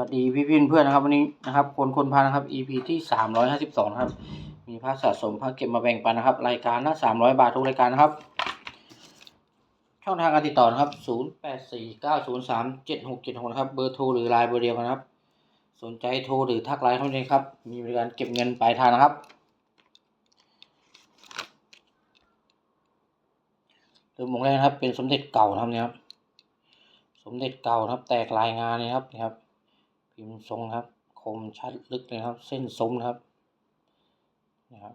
วัสดีพี่พี่เพื่อนนะครับวันนี้นะครับคนคนพานะครับ EP ที่สามร้อยห้าสิบสองครับ มีพระสะสมพระเก็บมาแบ่งปันนะครับ รายการละสามร้อยบาททุกรายการนะครับ ช่องทางการติดต่อนะครับศูนย์แปดสี่เก้าศูนย์สามเจ็ดหกเจ็ดหกนะครับเบอร์โทรหรือไลน์เบอร์เดียวกันครับ สนใจโทรหรือทักไลน์เข้ามาเลยครับ มีบริการเก็บเงินปลายทางนะครับ เริ่มมงแรกนะครับเป็นสมเด็จเก่านะครับเนี่ยครับสมเด็จเก่านะครับ แตกลายงานเลยครับนี่ครับ พิมพ์ทรงครับ คมชัดลึกเลยครับ เส้นซุ้มนะครับนะครับ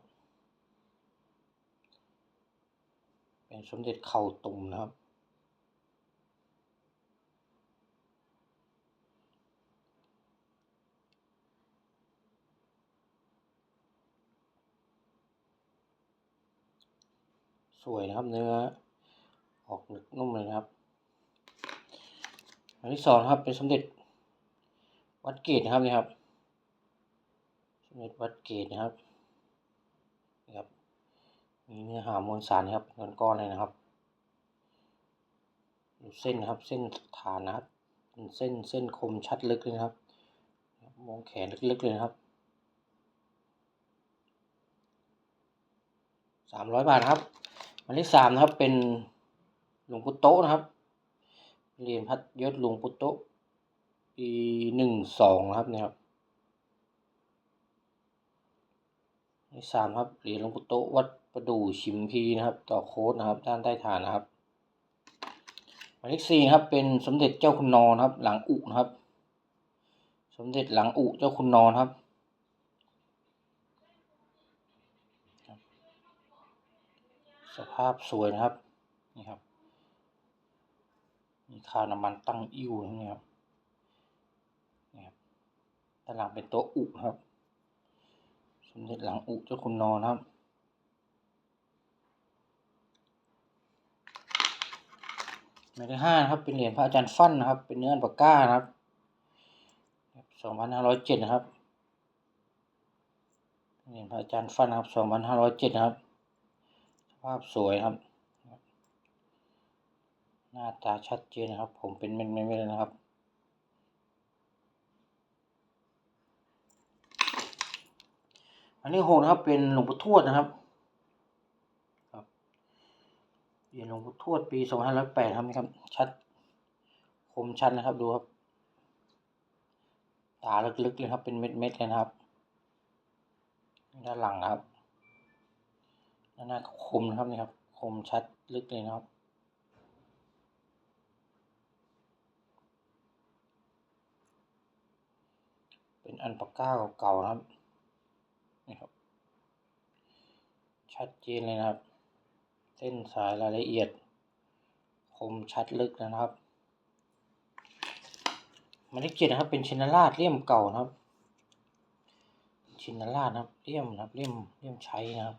เป็นสมเด็จเข่าตุ่มนะครับ สวยนะครับเนื้อ ออกหนึกนุ่มเลยครับ อันที่สองครับเป็นสมเด็จ วัดเกตนะครับนี่ครับสมเด็จวัดเกตนะครับนี่ครับ มีเนื้อหามวลสารนะครับเงินก้อนเลยนะครับดูเส้นนะครับ เส้นฐานนะครับเป็นเส้นเส้นคมชัดลึกเลยนะครับ มองแขนลึกๆเลยนะครับสามร้อยบาทครับอันที่สามนะครับเป็นหลวงปู่โตนะครับเรียนพัดยศหลวงปู่โต ปีหนึ่งสองนะครับเนี่ยครับนที่สามครับเหรียญหลวงปู่โตวัดประดู่ชิมพีนะครับ ต่อโค้ดนะครับ ด้านใต้ฐานนะครับหมายเลขสี่ครับ เป็นสมเด็จเจ้าคุณนอนครับ หลังอุนะครับ สมเด็จหลังอุเจ้าคุณนอนครับสภาพสวยนะครับนี่ครับมีคาน้ำมันตั้งอิ่วนี่ครับนี่ครับ ด้านหลังเป็นตัวอุนครับ สมเด็จหลังอุเจ้าคุณนอนครับหมายเลขห้านะครับ เป็นเหรียญพระอาจารย์ฟั่นนะครับ เป็นเนื้ออันปากก้านะครับสองพันห้าร้อยเจ็ดนะครับเหรียญพระอาจารย์ฟั่นนะครับสองพันห้าร้อยเจ็ดนะครับสภาพสวยครับ หน้าตาชัดเจนนะครับ ผมเป็นเม็ดๆเลยนะครับ นนี้หกนะครับเป็นหลวงปู่ทวดนะครับครับเหรียญหลวงปู่ทวดปีสองพันร้อยแปดครับนี่ครับ ชัด คมชัดนะครับดูครับ ตาลึกๆเลยครับ เป็นเม็ดๆเลยนะครับ ด้านหลังครับด้านหน้าคมนะครับนี่ครับ คมชัดลึกเลยนะครับเป็นอันปากก้าเก่าๆนะครับ นี่ครับ ชัดเจนเลยนะครับ เส้นสายรายละเอียด คมชัดลึกนะครับหมายเลขเจ็ดนะครับ เป็นชินราชเลี่ยมเก่านะครับ ชินราชนะครับเลี่ยมนะครับเลี่ยมเลี่ยมใช้นะครับ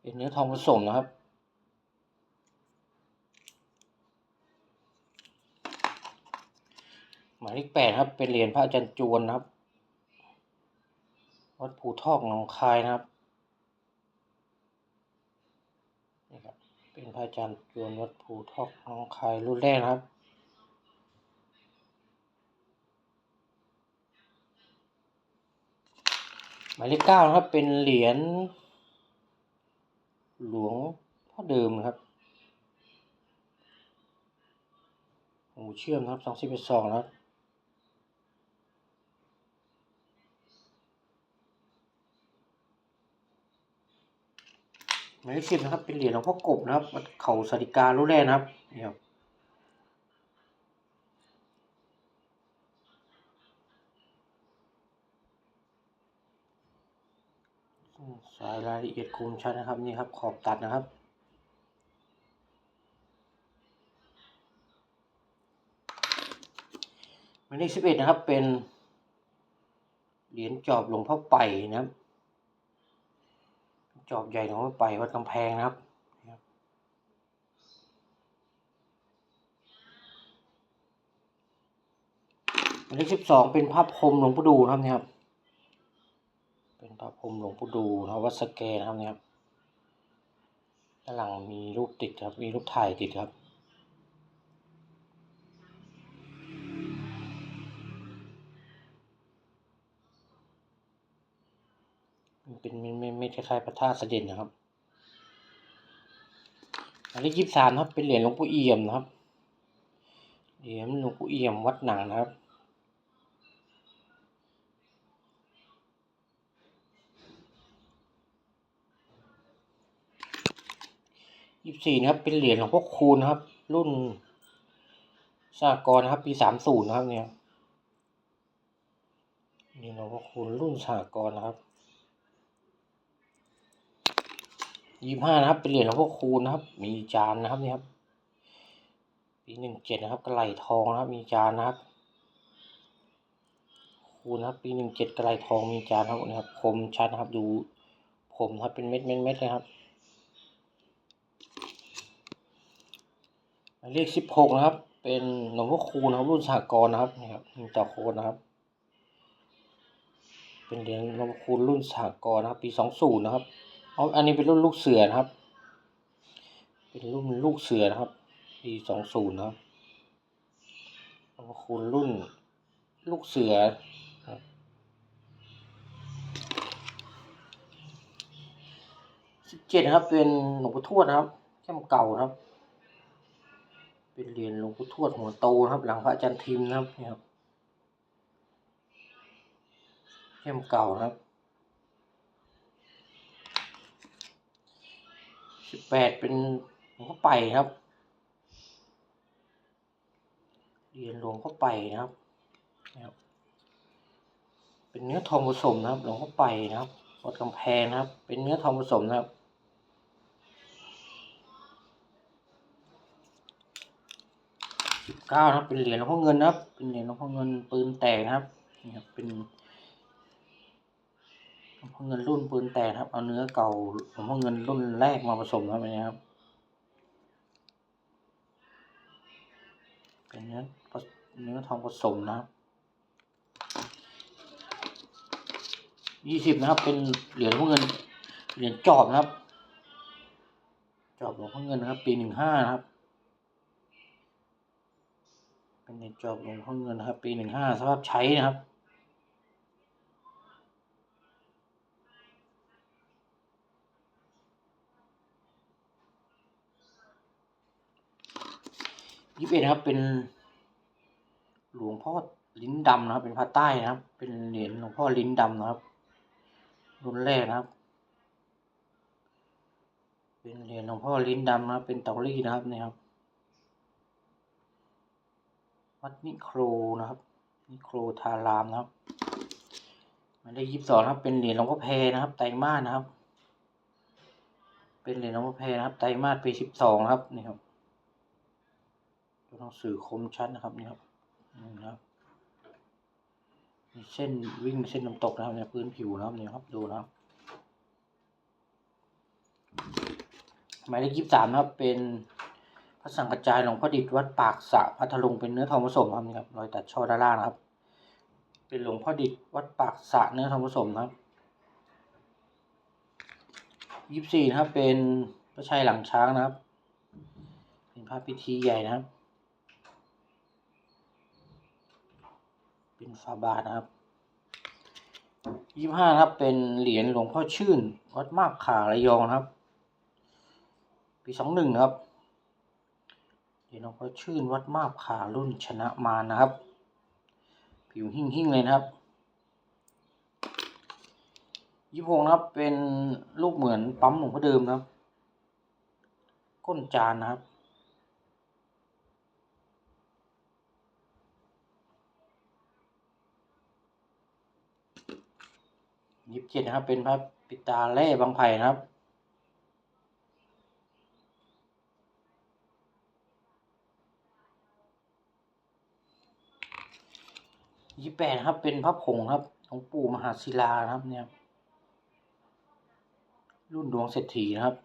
เป็นเนื้อทองผสมนะครับหมายเลขแปดครับ เป็นเหรียญพระอาจารย์จวนนะครับ วัดภูทอกหนองคายนะครับนี่ครับ เป็นพระอาจารย์จวนวัดภูทอกหนองคายรุ่นแรกครับ หมายเลขเก้าครับเป็นเหรียญหลวงพ่อเดิมครับหูเชื่อมครับสองสิบเอ็ดสองครับ หมายเลขสิบนะครับ เป็นเหรียญหลวงพ่อกบนะครับวัดเขาสาริการุ่นแรกนะครับนี่ครับสายรายละเอียดคมชัดนะครับนี่ครับขอบตัดนะครับหมายเลขสิบเอ็ดนะครับเป็น เหรียญจอบหลวงพ่อไปนะครับ จอบใหญ่หลวงพ่อไปวัดกำแพงนะครับนะครับหมายเลขสิบสองเป็นภาพพรมหลวงปู่ดูนะครับเนี่ยครับ เป็นภาพพรมหลวงปู่ดูนะครับวัดสแกนะครับเนี่ยครับด้านหลังมีรูปติดครับ มีรูปถ่ายติดครับ เป็นเม็ดเม็ดเม็ดคล้ายๆพระธาตุเสด็จนะครับอันนี้ยี่สามนะครับเป็นเหรียญหลวงปู่เอี่ยมนะครับเหรียญหลวงปู่เอี่ยมวัดหนังนะครับยี่สิบสี่นะครับเป็นเหรียญหลวงพ่อคูณนะครับ รุ่นสากรนะครับ ปีสามศูนย์นะครับเนี่ยนี่หลวงพ่อคูณรุ่นสากรนะครับ ยี่ห้านะครับ เป็นเหรียญหลวงพ่อคูณนะครับ มีจานนะครับนี่ครับ ปีหนึ่งเจ็ดนะครับกระไหลทองนะครับ มีจานนะครับ คูณนะครับปีหนึ่งเจ็ดกระไหลทองมีจานครับนะครับ คมชัดนะครับ ดูผมนะครับเป็นเม็ดเม็ดเม็ดเลยครับเลขสิบหกนะครับ เป็นหลวงพ่อคูณนะครับรุ่นสหกรณ์นะครับนี่ครับมีต่อโคนนะครับ เป็นเหรียญหลวงพ่อคูณรุ่นสหกรณ์นะครับ ปีสองศูนย์นะครับ อาอันนี้เป็นรุ่นลูกเสือนะครับ เป็นรุ่นลูกเสือนะครับปีสองศูนย์นะครับหลวงพ่อคูณรุ่นลูกเสือครับสิบเจ็ดครับ เป็นหลวงพ่อทวดนะครับแค่เก่านะครับ เป็นเหรียญหลวงปู่ทวดหัวโตนะครับ หลังพระอาจารย์ทิมนะครับนี่ครับเข้มเก่านะครับ สิบแปดเป็นหลวงพ่อไปครับเหรียญหลวงพ่อไปนะครับนะครับ เป็นเนื้อทองผสมนะครับ หลวงพ่อไปนะครับวัดกำแพงนะครับ เป็นเนื้อทองผสมนะครับสิบเก้านะครับ เป็นเหรียญหลวงพ่อเงินนะครับ เป็นเหรียญหลวงพ่อเงินปืนแตกนะครับนี่ครับเป็น วงพ่อเงินรุ่นปืนแตกครับ เอาเนื้อเก่าหลวงพ่อเงินรุ่นแรกมาผสมครับอันนี้ครับ เป็นเนื้อเนื้อทองผสมนะครับยี่สิบนะครับ เป็นเหรียญหลวงพ่อเงินเหรียญจอบนะครับ จอบหลวงพ่อเงินนะครับ ปีหนึ่งห้านะครับ เป็นเหรียญจอบหลวงพ่อเงินนะครับ ปีหนึ่งห้าสภาพใช้นะครับ ยี่สิบเอ็ดนะครับ เป็นหลวงพ่อลิ้นดำนะครับ เป็นพระใต้นะครับ เป็นเหรียญหลวงพ่อลิ้นดำนะครับ รุ่นแรกนะครับ เป็นเหรียญหลวงพ่อลิ้นดำนะครับ เป็นเตาลี่นะครับนี่ครับ วัดนิโครนะครับ นิโครทารามนะครับมายเลขยี่สิบสองนะครับ เป็นเหรียญหลวงพ่อแพนะครับ ไตรมาสนะครับ เป็นเหรียญหลวงพ่อแพนะครับ ไตรมาสปีสิบสองนะครับนี่ครับ ตัวหนังสือคมชัดนะครับนี่ครับนี่นะครับมีเส้นวิ่งเส้นน้ำตกนะครับในพื้นผิวนะครับนี่ครับดูนะครับหมายเลขยี่สิบสามนะครับ เป็นพระสังกระจายหลวงพ่อดิษวัดปากสะพัทลุงเป็นเนื้อทองผสมครับนี่ครับรอยตัดช่อด้านล่างนะครับ เป็นหลวงพ่อดิษวัดปากสะเนื้อทองผสมนะครับยี่สิบสี่นะครับเป็นพระชัยหลังช้างนะครับ เป็นพระพิธีใหญ่นะครับ เป็นฝาบาทนะครับยี่ห้าครับ เป็นเหรียญหลวงพ่อชื่น วัดมาบขาระยองครับ ปีสองหนึ่งครับเหรียญหลวงพ่อชื่นวัดมาบขารุ่นชนะมานะครับ ผิวหิ่งหิ่งเลยนะครับยี่หกนะครับ เป็นลูกเหมือนปั๊มหลวงพ่อเดิมนะครับ ก้นจานนะครับ ยี่สิบเจ็ดนะครับ เป็นพระปิตาแร่บางไผ่นะครับ ยี่แปดนะครับ เป็นพระผงครับของปู่มหาศิลานะครับเนี่ย รุ่นดวงเศรษฐีนะครับ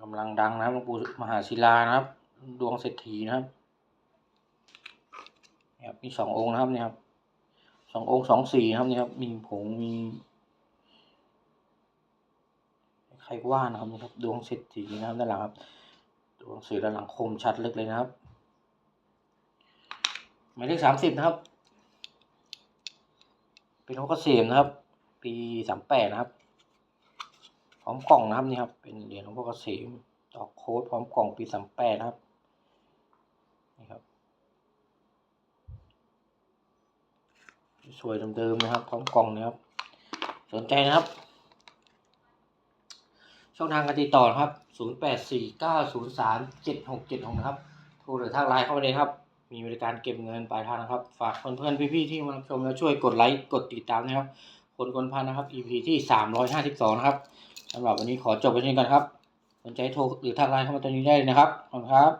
กำลังดังนะครับหลวงปู่มหาศิลานะครับ ดวงเศรษฐีนะครับ เนี่ยมีสององค์นะครับเนี่ยครับ สององค์สองสีครับนี่ครับ มีผงมีใครว่านะครับนี่ครับ ดวงเศรษฐีนะครับด้านหลังครับ ดวงสื่อด้านหลังคมชัดลึกเลยนะครับหมายเลขสามสิบนะครับ เป็นหลวงพ่อเกษมนะครับ ปีสามแปดนะครับ พร้อมกล่องนะครับนี่ครับ เป็นเหรียญหลวงพ่อเกษมดอกโค้ดพร้อมกล่องปีสามแปดนะครับนี่ครับ สวยเดิมๆนะครับพร้อมกล่องนะครับ สนใจนะครับ ช่องทางการติดต่อครับ 0 8 4 9 0 3 7 6 7 6 นะครับ โทรหรือทางไลน์เข้ามาเลยครับ มีบริการเก็บเงินปลายทางนะครับ ฝากเพื่อนๆพี่ๆที่มารับชมแล้วช่วยกดไลค์กดติดตามนะครับ คนคนพันนะครับ EP ที่ 352 นะครับสำหรับวันนี้ขอจบไปเช่นกันครับสนใจโทรหรือทางไลน์เข้ามาตอนนี้ได้เลยนะครับขอบคุณครับ